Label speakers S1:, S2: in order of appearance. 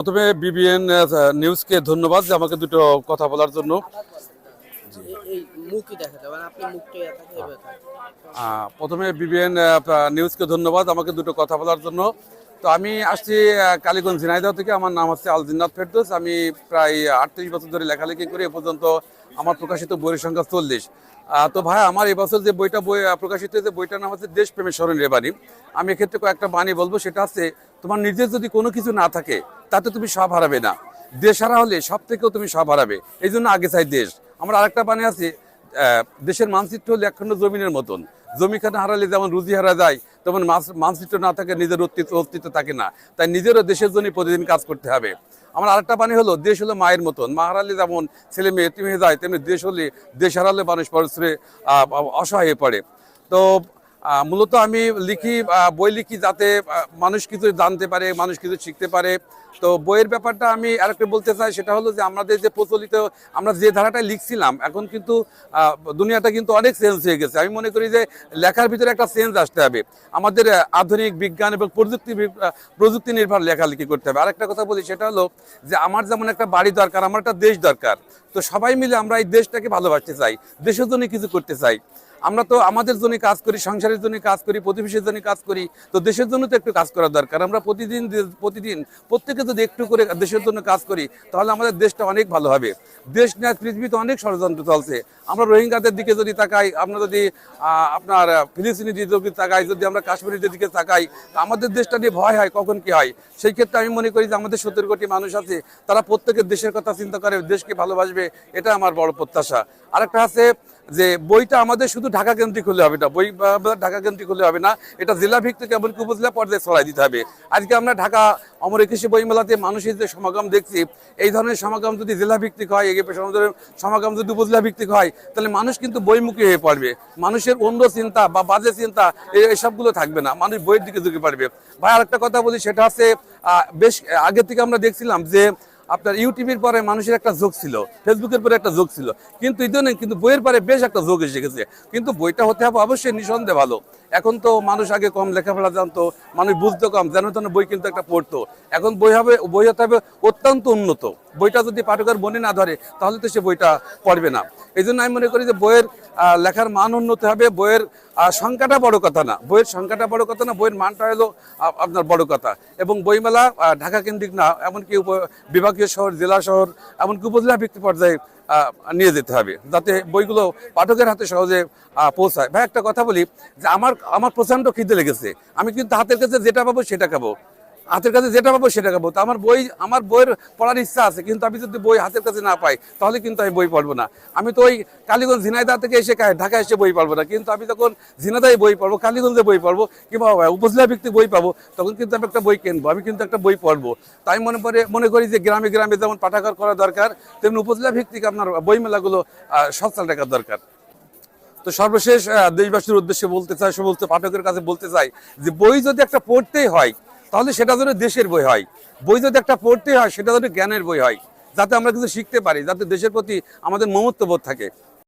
S1: প্রথমে বিবিএন নিউজকে ধন্যবাদ যে আমাকে দুটো কথা বলার জন্য। প্রথমে বিবিএন নিউজকে ধন্যবাদ আমাকে দুটো কথা বলার জন্য। তো আমি আসছি কালীগঞ্জ ঝিনাইদহ থেকে। আমার নাম হচ্ছে আল জিন্নাত ফেরদোস। আমি প্রায় আটত্রিশ বছর ধরে লেখালেখি করি। এ পর্যন্ত আমার প্রকাশিত বইয়ের সংখ্যা চল্লিশ। তো ভাই, আমার এবছর যে বইটা বই প্রকাশিত হয়েছে, বইটার নাম হচ্ছে দেশপ্রেমের স্মরণীয় বাণী। আমি এক্ষেত্রে কয়েকটা বাণী বলব। সেটা হচ্ছে, তোমার নিজের যদি কোনো কিছু না থাকে তাতে তুমি সব হারাবে না। দেশ হারা হলে সব থেকেও তুমি সব হারাবে। এই জন্য আগে চাই দেশ। আমার আরেকটা বাণী আছে দেশের মানচিত্র হলো একখণ্ড জমিনের মতন। জমিখানে হারালে যেমন রুজি হারা যায় তেমন মানচিত্র না থাকে নিজের অস্তিত্ব অস্তিত্ব থাকে না। তাই নিজেরও দেশের জন্য প্রতিদিন কাজ করতে হবে। আমার আরেকটা বাণী হলো দেশ হলো মায়ের মতন। মা হারালে যেমন ছেলে মেয়ে হয়ে যায় তেমনি দেশ হলে দেশ হারালে মানুষ আহ, অসহায় হয়ে পড়ে। তো মূলত আমি লিখি বই লিখি যাতে মানুষ কিছু জানতে পারে, মানুষ কিছু শিখতে পারে। তো বইয়ের ব্যাপারটা আমি আরেকটা বলতে চাই, সেটা হলো যে আমাদের যে প্রচলিত, আমরা যে ধারাটা লিখছিলাম, এখন কিন্তু দুনিয়াটা কিন্তু অনেক চেঞ্জ হয়ে গেছে। আমি মনে করি যে লেখার ভিতরে একটা চেঞ্জ আসতে হবে। আমাদের আধুনিক বিজ্ঞান এবং প্রযুক্তি প্রযুক্তি নির্ভর লেখালেখি করতে হবে। আরেকটা কথা বলি, সেটা হলো যে আমার যেমন একটা বাড়ি দরকার, আমার একটা দেশ দরকার। তো সবাই মিলে আমরা এই দেশটাকে ভালোবাসতে চাই, দেশের জন্য কিছু করতে চাই। আমরা তো আমাদের জন্য কাজ করি, সংসারের জন্য কাজ করি, প্রতিবেশীর জন্য কাজ করি, তো দেশের জন্য তো একটু কাজ করা দরকার। আমরা প্রতিদিন প্রতিদিন প্রত্যেকে যদি একটু করে দেশের জন্য কাজ করি, তাহলে আমাদের দেশটা অনেক ভালো হবে। দেশ নিয়ে পৃথিবীতে অনেক ষড়যন্ত্র চলছে। আমরা রোহিঙ্গাদের দিকে যদি তাকাই, আমরা যদি আপনার ফিলিস্তিনি দিকে তাকাই, যদি আমরা কাশ্মীরের দিকে তাকাই আমাদের দেশটা নিয়ে ভয় হয়, কখন কি হয়? সেই ক্ষেত্রে আমি মনে করি যে আমাদের সত্তর কোটি মানুষ আছে, তারা প্রত্যেকের দেশের কথা চিন্তা করে, দেশকে ভালোবাসবে, এটা আমার বড় প্রত্যাশা। আরেকটা আছে যে, বইটা আমাদের শুধু ঢাকা কেন্দ্রিক হলে হবে না, বই ঢাকা কেন্দ্রিক হলে হবে না। এটা জেলা ভিত্তিক এমনকি উপজেলা পর্যায়ে ছড়াই দিতে হবে। আজকে আমরা ঢাকা অমর একুশে বইমেলাতে মানুষের যে সমাগম দেখছি, এই ধরনের সমাগম যদি জেলা ভিত্তিক হয় এগিয়ে সমাগম- সমাগম যদি উপজেলা ভিত্তিক হয়, তাহলে মানুষ কিন্তু বইমুখী হয়ে পড়বে। মানুষের অন্য চিন্তা বা বাজে চিন্তা এই এসবগুলো থাকবে না। মানুষ বইয়ের দিকে ঝুঁকে পারবে ভাই, আরেকটা কথা বলি, সেটা হচ্ছে বেশ আগে থেকে আমরা দেখছিলাম যে আপনার ইউটিউবের পরে মানুষের একটা যোগ ছিল, ফেসবুকের পরে একটা যোগ ছিল। কিন্তু ইদানিং কিন্তু বইয়ের পরে বেশ একটা যোগ এসে গেছে। কিন্তু বইটা হতে হবে অবশ্যই নিঃসন্দেহে ভালো। এখন তো মানুষ আগে কম লেখাপড়া জানতো, মানুষ বুঝতো কম, যেন তেন বই কিন্তু একটা পড়তো। এখন বই হবে, বই হতে হবে অত্যন্ত উন্নত। বইটা যদি পাঠকের মনে না ধরে, তাহলে তো সে বইটা পড়বে না। এই জন্য আমি মনে করি যে বইয়ের লেখার মান উন্নত হবে, বইয়ের সংখ্যাটা বড় কথা না। বইয়ের সংখ্যাটা বড় কথা না, বইয়ের মানটা হলো আপনার বড় কথা। এবং বইমেলা ঢাকা কেন্দ্রিক না, এমনকি বিভাগীয় শহর, জেলা শহর, এমনকি উপজেলা ভিত্তিক পর্যায়ে নিয়ে যেতে হবে, যাতে বইগুলো পাঠকের হাতে সহজে পৌঁছায়। ভাই, একটা কথা বলি যে আমার আমার প্রচণ্ড খিদে লেগেছে। আমি কিন্তু হাতের কাছে যেটা পাবো সেটা খাব। হাতের কাছে যেটা পাবো সেটা পাবো তো আমার বই আমার বইয়ের পড়ার ইচ্ছা আছে কিন্তু আমি যদি বই হাতের কাছে না পাই তাহলে কিন্তু আমি বই পড়ব না। আমি তো ওই কালীগঞ্জ ঝিনাইদা থেকে এসে কা- ঢাকা এসে বই পড়ব না কিন্তু আমি যখন ঝিনাইদায় বই পড়ব কালীগঞ্জে বই পড়ব কিংবা উপজেলা ভিত্তিক বই পাবো তখন কিন্তু আমি একটা বই কিনবো আমি কিন্তু একটা বই পড়ব। তাই মনে পড়ে মনে করি যে গ্রামে গ্রামে যেমন পাঠাগার করা দরকার তেমনি উপজেলা ভিত্তিক আপনার বই মেলাগুলো আহ, সচল রাখার দরকার। তো সর্বশেষ দেশবাসীর উদ্দেশ্যে বলতে চাই সমস্ত পাঠকের কাছে বলতে চাই যে বই যদি একটা পড়তেই হয় তাহলে সেটা যেন দেশের বই হয়। বই যদি একটা পড়তে হয়, সেটা যেন জ্ঞানের বই হয়, যাতে আমরা কিছু শিখতে পারি, যাতে দেশের প্রতি আমাদের মমত্ববোধ থাকে।